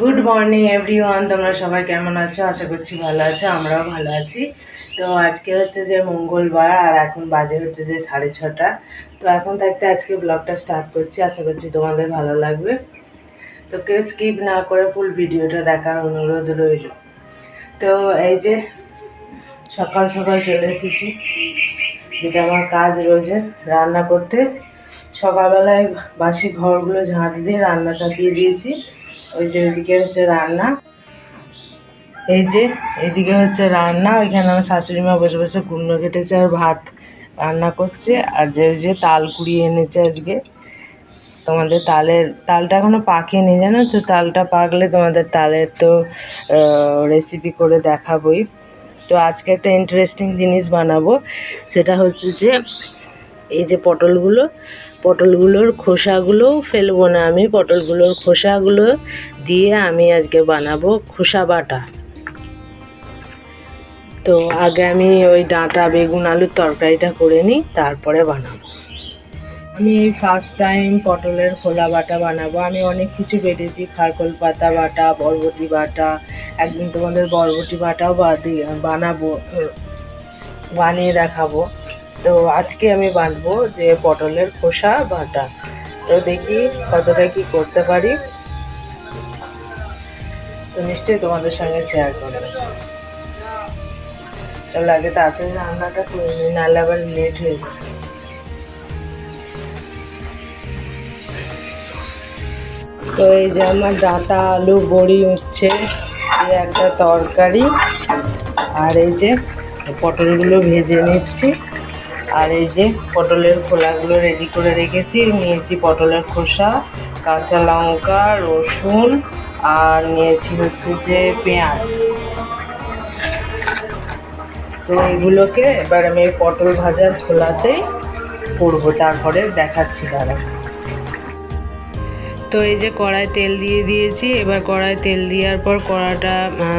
Good morning everyone তোমরা সবাই কেমন আছো? আশা করছি ভালো আছো, আমরাও ভালো আছি। তো আজকে হচ্ছে যে মঙ্গলবার, আর এখন বাজে হচ্ছে যে সাড়ে ছটা। তো এখন থাকতে আজকে ব্লগটা স্টার্ট করছি। আশা করছি তোমাদের ভালো লাগবে। তো কেউ স্কিপ না করে ফুল ভিডিওটা দেখার অনুরোধ রইল। তো এই যে সকাল সকাল চলে এসেছি। যেটা আমার কাজ রয়েছে, রান্না করতে। সকালবেলায় বাসি ঘরগুলো ঝাঁট দিয়ে রান্না চাপিয়ে দিয়েছি। ওই যে ওইদিকে হচ্ছে রান্না। এই যে এদিকে হচ্ছে রান্না, ওইখানে আমার শাশুড়ি মা বসে বসে কুমড়ো কেটেছে আর ভাত রান্না করছে। আর যে ওই যে তাল কুড়িয়ে এনেছে আজকে। তোমাদের তালের, তালটা এখনও পাকেনি জানো তো? তালটা পাকলে তোমাদের তালের তো রেসিপি করে দেখাবই। তো আজকে একটা ইন্টারেস্টিং জিনিস বানাবো। সেটা হচ্ছে যে এই যে পটলগুলো, পটলগুলোর খোসাগুলোও ফেলব না আমি। পটলগুলোর খোসাগুলো দিয়ে আমি আজকে বানাবো খোসা বাটা। তো আগে আমি ওই ডাঁটা, বেগুন, আলুর তরকারিটা করে নিই, তারপরে বানাবো। আমি এই ফার্স্ট টাইম পটলের খোলা বাটা বানাবো। আমি অনেক কিছু বেটেছি, খারকোল পাতা বাটা, বরবটি বাটা, একদিন তোমাদের বরবটি বাটাও বানাবো, বানিয়ে দেখাবো। তো আজকে আমি বাঁধবো যে পটলের খোসা বাটা। তো দেখি কতটা কি করতে পারি। তো নিশ্চয়ই তোমাদের সঙ্গে শেয়ার করব। তাহলে আগে তাড়াতাড়ি রান্নাটা করে নিই, নাহলে আবার লেট হয়ে যাবে। তো এই যে আমার ডাঁটা, আলু, বড়ি উঠছে একটা তরকারি। আর এই যে পটলগুলো ভেজে নিচ্ছি। আর এই যে পটলের খোলাগুলো রেডি করে রেখেছি। নিয়েছি পটলের খোসা, কাঁচা লঙ্কা, রসুন আর নিয়েছি হচ্ছে যে পেঁয়াজ। তো এগুলোকে এবার আমি পটল ভাজার খোলাতেই করব, তারপরে দেখাচ্ছি দাঁড়া তো এই যে কড়াই তেল দিয়ে দিয়েছি, এবার কড়াই তেল দেওয়ার পর কড়াটা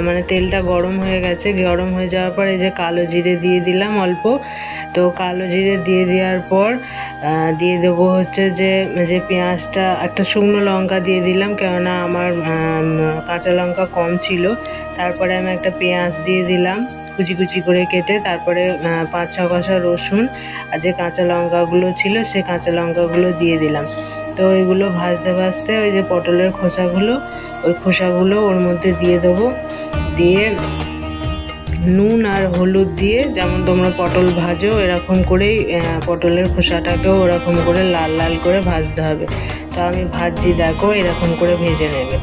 মানে তেলটা গরম হয়ে গেছে, গরম হয়ে যাওয়ার পর এই যে কালো জিরে দিয়ে দিলাম অল্প। তো কালো জিরে দিয়ে দেওয়ার পর দিয়ে দেবো হচ্ছে যে যে পেঁয়াজটা, একটা শুকনো লঙ্কা দিয়ে দিলাম, কেননা আমার কাঁচা লঙ্কা কম ছিল। তারপরে আমি একটা পেঁয়াজ দিয়ে দিলাম, কুচি কুচি করে কেটে, তারপরে পাঁচ ছ কষা রসুন আর যে কাঁচা লঙ্কাগুলো ছিল, সে কাঁচা লঙ্কাগুলো দিয়ে দিলাম। তো ওইগুলো ভাজতে ভাজতে ওই যে পটলের খোসাগুলো, ওই খোসাগুলো ওর মধ্যে দিয়ে দেবো। দিয়ে নুন আর হলুদ দিয়ে, যেমন তোমরা পটল ভাজো, এরকম করেই পটলের খোসাটাকেও ওরকম করে লাল লাল করে ভাজতে হবে। তো আমি ভাজছি, দেখো, এরকম করে ভেজে নেবে।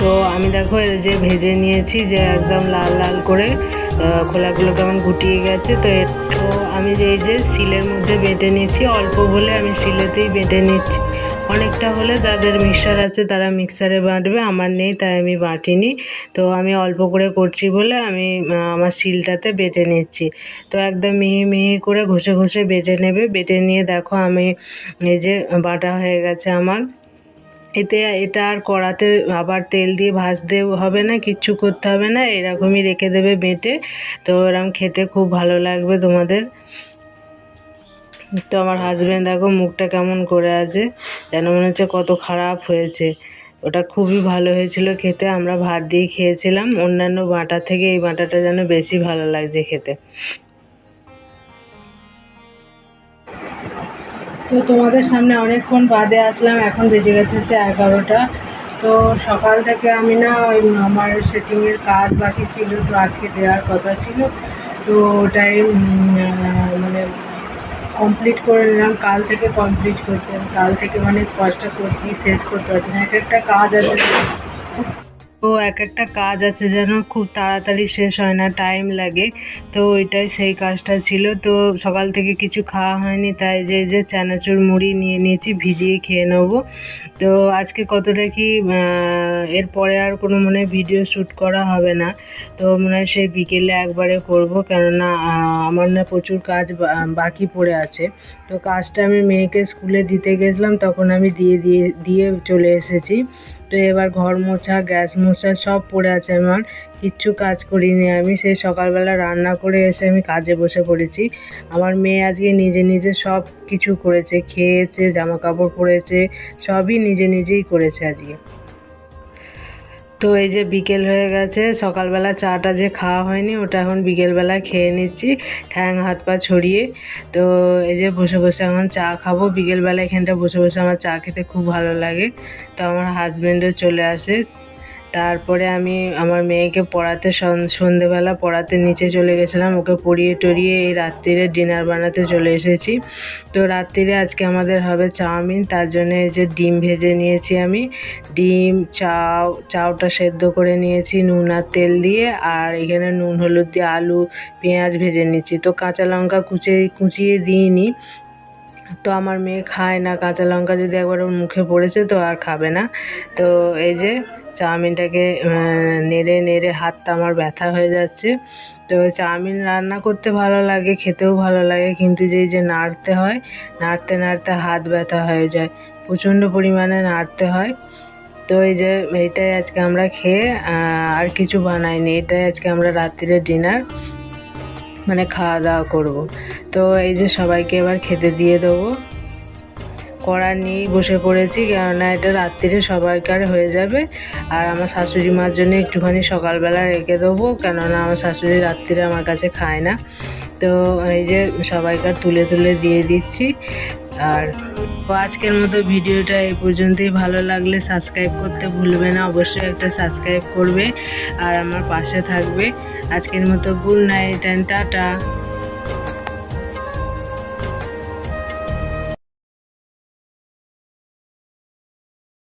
তো আমি দেখো যে ভেজে নিয়েছি, যে একদম লাল লাল করে খোলাগুলো কেমন গুটিয়ে গেছে, তো তো আমি এই যে শিলের মধ্যে বেটে নিয়েছি, অল্প হলে আমি শিলেতেই বেটে নিচ্ছি। অনেকটা হলে যাদের মিক্সার আছে তারা মিক্সারে বাঁটবে, আমার নেই তাই আমি বাটিনি। তো আমি অল্প করে করছি বলে আমি আমার শিলটাতে বেটে নিচ্ছি। তো একদম মিহি মিহি করে ঘষে ঘষে বেটে নেবে। বেটে নিয়ে দেখো আমি এই যে বাটা হয়ে গেছে আমার। এতে এটা আর কড়াতে আবার তেল দিয়ে ভাজতে হবে না, কিচ্ছু করতে হবে না, এরকমই রেখে দেবে বেটে। তো এরকম খেতে খুব ভালো লাগবে তোমাদের। তো আমার হাজব্যান্ড দেখো মুখটা কেমন করে আছে, যেন মনে হচ্ছে কত খারাপ হয়েছে। ওটা খুবই ভালো হয়েছিল খেতে, আমরা ভাত দিয়ে খেয়েছিলাম। অন্যান্য বাটা থেকে এই বাটাটা যেন বেশি ভালো লাগছে খেতে। তো তোমাদের সামনে অনেকক্ষণ বাদে আসলাম, এখন বেজে গেছে হচ্ছে এগারোটা। তো সকাল থেকে আমি না ওই আমার সেটিংয়ের কাজ বাকি ছিল, তো আজকে দেওয়ার কথা ছিল। তো ওটাই মানে কমপ্লিট করে নিলাম। কাল থেকে কমপ্লিট করছি কাল থেকে অনেক কষ্ট করছি, শেষ করতে পারছি না। এক একটা কাজ আছে। তো এক একটা কাজ আছে যেন খুব তাড়াতাড়ি শেষ হয় না টাইম লাগে। তো ওইটাই সেই কাজটা ছিল। তো সকাল থেকে কিছু খাওয়া হয়নি, তাই যে যে চানাচুর মুড়ি নিয়ে নিয়েছি, ভিজিয়ে খেয়ে নেব। তো আজকে কতটা কি এরপরে আর কোনো মনে ভিডিও শ্যুট করা হবে না। তো মনে হয় সেই বিকেলে একবারে করব, কেননা আমার না প্রচুর কাজ বাকি পড়ে আছে। তো কাজটা আমি মেয়েকে স্কুলে দিতে গেছিলাম, তখন আমি দিয়ে দিয়ে দিয়ে চলে এসেছি। তো এবার ঘর মোছা, গ্যাস মোছা মোছা সব পড়ে আছে আমার। কিচ্ছু কাজ করিনি আমি। সেই সকালবেলা রান্না করে এসে আমি কাজে বসে পড়েছি। আমার মেয়ে আজকে নিজে নিজে সব কিছু করেছে। খেয়েছে জামা কাপড় পরেছে, সবই নিজে নিজেই করেছে আজকে। তো এই যে বিকেল হয়ে গেছে, সকালবেলা চাটা যে খাওয়া হয়নি, ওটা এখন বিকেলবেলা খেয়ে নিচ্ছি, ঠ্যাং, হাত, পা ছড়িয়ে। তো এই যে বসে বসে এখন চা খাব। বিকেলবেলা এখানটা বসে বসে আমার চা খেতে খুব ভালো লাগে। তো আমার হাজব্যান্ডও চলে আসে। তারপরে আমি আমার মেয়েকে পড়াতে সন- সন্ধেবেলা পড়াতে নিচে চলে গেছিলাম। ওকে পড়িয়ে টড়িয়ে এই রাত্রিরে ডিনার বানাতে চলে এসেছি। তো রাত্রিরে আজকে আমাদের হবে চাউমিন, তার জন্য এই যে ডিম ভেজে নিয়েছি আমি। ডিম, চাউ, চাউটা সেদ্ধ করে নিয়েছি, নুন আর তেল দিয়ে, আর এখানে নুন, হলুদ দিয়ে আলু, পেঁয়াজ ভেজে নিচ্ছি। তো কাঁচা লঙ্কা কুচিয়ে কুচিয়ে দিইনি। তো আমার মেয়ে খায় না কাঁচা লঙ্কা, যদি একবার ওর মুখে পড়েছে তো আর খাবে না। তো এই যে চাউমিনটাকে নেড়ে নেড়ে হাতটা আমার ব্যথা হয়ে যাচ্ছে। তো চাউমিন রান্না করতে ভালো লাগে, খেতেও ভালো লাগে, কিন্তু যে যে নাড়তে হয়, নাড়তে নাড়তে হাত ব্যথা হয়ে যায়। প্রচণ্ড পরিমাণে নাড়তে হয়। তো এই যে, এইটাই আজকে আমরা খেয়ে আর কিছু বানাইনি। এটাই আজকে আমরা রাত্রিরে ডিনার মানে খাওয়া দাওয়া করব। তো এই যে সবাইকে এবার খেতে দিয়ে দেবো। কড়া নিয়েই বসে পড়েছি, কেননা এটা রাত্রিরে সবাইকার হয়ে যাবে। আর আমার শাশুড়ি মার জন্য একটুখানি সকালবেলা রেখে দেবো, কেননা আমার শাশুড়ি রাত্রিরে আমার কাছে খায় না। তো এই যে সবাইকার তুলে তুলে দিয়ে দিচ্ছি। আর আজকের মতো ভিডিওটা এই পর্যন্তই। ভালো লাগলে সাবস্ক্রাইব করতে ভুলবে না, অবশ্যই একটা সাবস্ক্রাইব করবে। আর আমার পাশে থাকবে। আজকের মতো গুড নাইট অ্যান্ড টাটা।